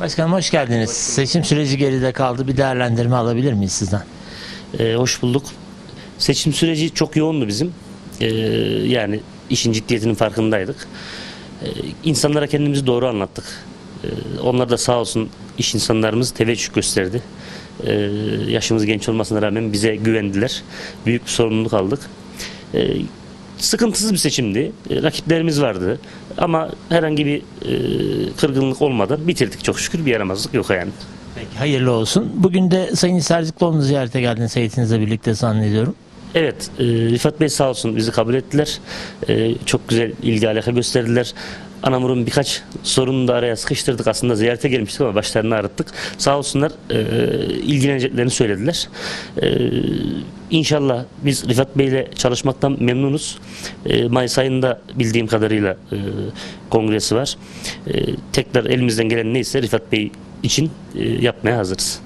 Başkanım hoş geldiniz. Seçim süreci geride kaldı. Bir değerlendirme alabilir miyiz sizden? Ee, hoş bulduk. Seçim süreci çok yoğundu bizim. Ee, yani işin ciddiyetinin farkındaydık. Ee, insanlara kendimizi doğru anlattık. Ee, onlar da sağ olsun iş insanlarımız teveccüh gösterdi. Ee, yaşımız genç olmasına rağmen bize güvendiler. Büyük bir sorumluluk aldık. Ee, sıkıntısız bir seçimdi. Ee, rakiplerimiz vardı. Ama herhangi bir e, kırgınlık olmadan bitirdik çok şükür. Bir yaramazlık yok yani. Peki hayırlı olsun. Bugün de Sayın Sercikloğlu'nu ziyarete geldiniz heyetinizle birlikte zannediyorum. Evet, e, Rifat Bey sağ olsun bizi kabul ettiler. E, çok güzel ilgi alaka gösterdiler. Anamur'un birkaç sorununu da araya sıkıştırdık. Aslında ziyarete gelmiştik ama başlarını ağrıttık. Sağ olsunlar e, ilgileneceklerini söylediler. E, inşallah biz Rifat Bey ile çalışmaktan memnunuz. E, Mayıs ayında bildiğim kadarıyla e, kongresi var. E, tekrar elimizden gelen neyse Rifat Bey için e, yapmaya hazırız.